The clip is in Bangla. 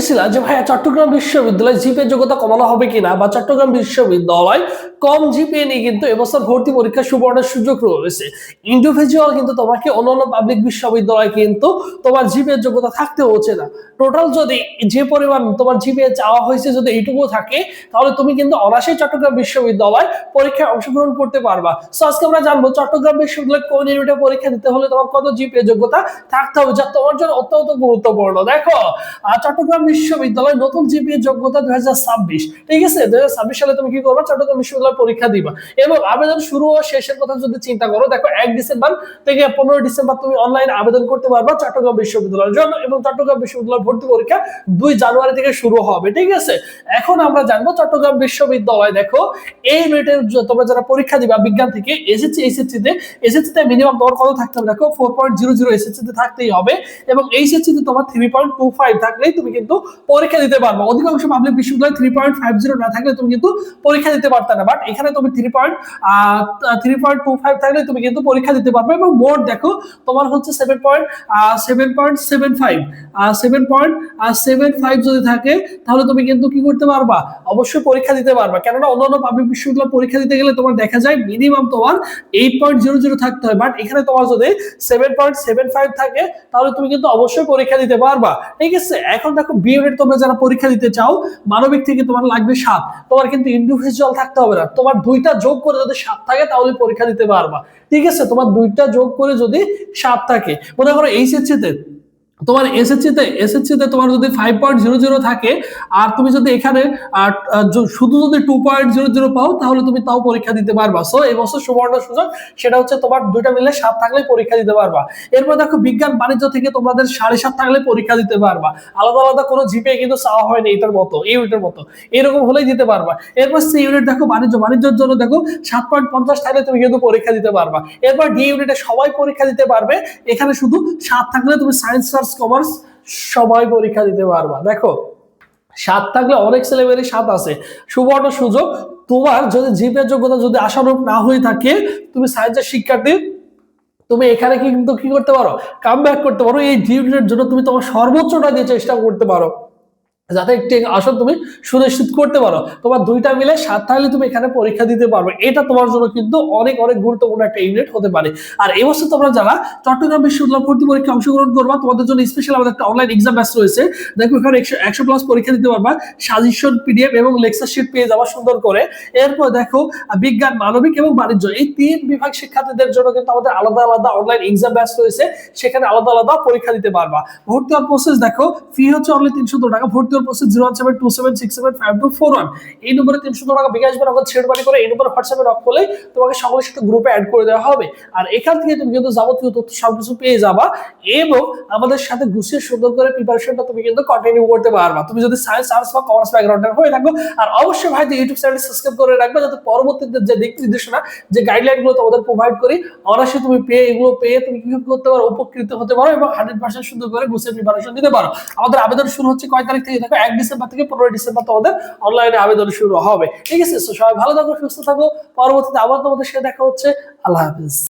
বলতেছিলা যে, ভাইয়া, চট্টগ্রাম বিশ্ববিদ্যালয় জিপে যোগ্যতা কমানো হবে কিনা বা, চট্টগ্রাম বিশ্ববিদ্যালয় কম জিপে নিয়ে কিন্তু এবছর ভর্তি পরীক্ষা সুবর্ণের সুযোগ রয়েছে। ইন্ডিভিজুয়াল কিন্তু তোমাকে অন্যান্য পাবলিক বিশ্ববিদ্যালয় কিন্তু তোমার জিপে যোগ্যতা থাকতে হচ্ছে না। টোটাল যদি যে পরিমাণ তোমার জিপে চাওয়া হয়েছে যদি এইটুকু থাকে, তাহলে তুমি কিন্তু অনায়াসেই চট্টগ্রাম বিশ্ববিদ্যালয় পরীক্ষায় অংশগ্রহণ করতে পারবা। সো আজকে আমরা জানব চট্টগ্রাম বিশ্ববিদ্যালয় কোন ইউনিটে পরীক্ষা দিতে হলে তোমার কত জিপে যোগ্যতা থাকতে হবে, যা তোমার জন্য অত্যন্ত গুরুত্বপূর্ণ। দেখো চট্টগ্রাম বিশ্ববিদ্যালয় নতুন জিপিএ যোগ্যতা দুই ঠিক আছে? দু হাজার ছাব্বিশ সালে তুমি কি করবে? চট্টগ্রাম বিশ্ববিদ্যালয় পরীক্ষা দিবা। এবং আবেদন শুরু ও শেষের কথা যদি চিন্তা করো, দেখো এক ডিসেম্বর থেকে পনেরো ডিসেম্বর তুমি অনলাইনে আবেদন করতে পারবা চট্টগ্রাম বিশ্ববিদ্যালয়ের জন্য এবং চট্টগ্রাম বিশ্ববিদ্যালয় ভর্তি পরীক্ষা দুই জানুয়ারি থেকে শুরু হবে। ঠিক আছে? এখন আমরা জানব চট্টগ্রাম বিশ্ববিদ্যালয় দেখো, এই রেটের তোমরা যারা পরীক্ষা দিবা, বিজ্ঞান থেকে এসএসসি এসএসসি তে এসএসসি তে মিনিমাম তোমার কত থাকতে হবে? দেখো four point zero zero SSC তে থাকতেই হবে এবং এইচএসসি তে তোমার থ্রি পয়েন্ট টু ফাইভ থাকলেই তুমি কিন্তু পরীক্ষা দিতে পারবে। অধিকাংশ পাবলিক বিশ্ববিদ্যালয় থ্রি পয়েন্ট ফাইভ জিরো না থাকলে তুমি কিন্তু পরীক্ষা দিতে পারতে না। বাট এখানে তুমি three point three point two five থাকলে তুমি কিন্তু পরীক্ষা দিতে পারবে এবং মোট দেখো, তোমার হচ্ছে seven point seven point seven five seven point seven five যদি থাকে, তাহলে তুমি কিন্তু কি করতে পারবা? অবশ্যই পরীক্ষা দিতে পারবা। কেননা অন্যান্য পাবলিক বিশ্ববিদ্যালয় পরীক্ষা দিতে গেলে তোমার দেখা যায় মিনিমাম তোমার এইট পয়েন্ট জিরো জিরো থাকতে হয়। বাট এখানে তোমার যদি সেভেন পয়েন্ট সেভেন ফাইভ থাকে, তাহলে তুমি কিন্তু অবশ্যই পরীক্ষা দিতে পারবা। ঠিক আছে? এখন দেখো বিএড তোমরা যারা পরীক্ষা দিতে চাও, মানবিক থেকে তোমার লাগবে সাত। তোমার কিন্তু ইন্ডিভিজুয়াল থাকতে হবে না। তোমার দুইটা যোগ করে যদি সাত থাকে, তাহলে পরীক্ষা দিতে পারবা। ঠিক আছে? তোমার দুইটা যোগ করে যদি সাত থাকে, মনে করো এইচএসসি তে তোমার এসএসসি তে এসএসসি তে তোমার যদি ফাইভ পয়েন্ট জিরো জিরো থাকে, আর তুমি যদি এখানে শুধু যদি টু পয়েন্ট জিরো জিরো পাও, তাহলে তুমি তাও পরীক্ষা দিতে পারবা। সো এই বছর সুবর্ণ সুযোগ, সেটা হচ্ছে তোমার দুইটা মিলে সাত থাকলে পরীক্ষা দিতে পারবা। এরপর দেখো, বিজ্ঞান বাণিজ্য থেকে তোমাদের সাড়ে সাত থাকলে পরীক্ষা দিতে পারবা। আলাদা আলাদা কোনো জিপে কিন্তু চাওয়া হয়নি এটার মতো, এই ইউনিটের মতো। এরকম হলেই দিতে পারবা। এরপর সি ইউনিট দেখো, বাণিজ্য, বাণিজ্যের জন্য দেখো, সাত পয়েন্ট পঞ্চাশ থাকলে তুমি কিন্তু পরীক্ষা দিতে পারবা। এরপর ডি ইউনিটে সবাই পরীক্ষা দিতে পারবে। এখানে শুধু সাত থাকলে তুমি সায়েন্স আর্টস কমার্স সবাই পরীক্ষা দিতে পারবা। দেখো, সাত থাকলে অনেক ছেলেমেয়েরই সাত আছে। সুবর্ণ সুযোগ, তোমার যদি জিপের যোগ্যতা যদি আশানুরূপ না হয়ে থাকে, তুমি সায়েন্সের শিক্ষার্থী, তুমি এখানে কিন্তু কি করতে পারো? কাম ব্যাক করতে পারো। এই ডিউটির জন্য তুমি তোমার সর্বোচ্চটা দিয়ে চেষ্টা করতে পারো। যাতে একটি আসন তুমি সুনিশ্চিত করতে পারো। তোমার দুইটা মিলে সাত থাকলে তুমি এখানে পরীক্ষা দিতে পারবে। এটা তোমার জন্য কিন্তু অনেক অনেক গুরুত্বপূর্ণ একটা ইউনিট হতে পারে। আর এবছর তোমরা যারা চট্টগ্রাম বিশ্ববিদ্যালয় ভর্তি পরীক্ষা অংশগ্রহণ করবা, তোমাদের জন্য স্পেশাল আমাদের একটা অনলাইন এক্সাম ব্যাচ রয়েছে। দেখো, এখানে একশো প্লাস পরীক্ষা দিতে পারবা। সাজেশন পিডিএফ এবং লেকচার শিট পেয়ে যাওয়া সুন্দর করে। এরপর দেখো, বিজ্ঞান, মানবিক এবং বাণিজ্য। এই তিন বিভাগ শিক্ষার্থীদের জন্য কিন্তু আমাদের আলাদা আলাদা অনলাইন এক্সাম ব্যাচ রয়েছে। সেখানে আলাদা আলাদা পরীক্ষা দিতে পারবা। ভর্তি হওয়ার প্রসেস দেখো ফি হচ্ছে অনলি তিনশো টাকা। ভর্তি হওয়ার process zero one seven two seven six seven five two four one এই নম্বরে তিনশো টাকা ছেড়ে করে এই নম্বরে হোয়াটসঅ্যাপে করলে তোমাকে সকলের সাথে গ্রুপে অ্যাড করে দেওয়া হবে। আর এখান থেকে তুমি কিন্তু যাবতীয় তথ্য সবকিছু পেয়ে যাবা এবং আমাদের সাথে গুছিয়ে সুন্দর করে প্রিপারেশনটা তুমি কিন্তু কন্টিনিউ করতে পারবা। তুমি যদি সায়েন্স আর্টস বা কমার্স ব্যাকগ্রাউন্ডের হয়ে থাকো, আর অবশ্যই ভাই ইউটিউব চ্যানেল সাবস্ক্রাইব করে রাখবে যাতে পরবর্তীতে যে দিক নির্দেশনা, যে গাইডলাইনগুলো তোমাদের প্রোভাইড করি, অনায়াসে তুমি পেয়ে এগুলো পেয়ে তুমি কি করতে পারো, উপকৃত হতে পারো এবং হান্ড্রেড পার্সেন্ট সুন্দর করে গুছিয়ে প্রিপারেশন দিতে পারো। আমাদের আবেদন শুরু হচ্ছে কয় তারিখ থেকে? দেখো এক ডিসেম্বর থেকে পনেরোই ডিসেম্বর তোমাদের অনলাইনে আবেদন শুরু হবে। ঠিক আছে? সবাই ভালো থাকো, সুস্থ থাকো। পরবর্তীতে আবার তোমাদের সাথে দেখা হচ্ছে। আল্লাহ হাফিজ।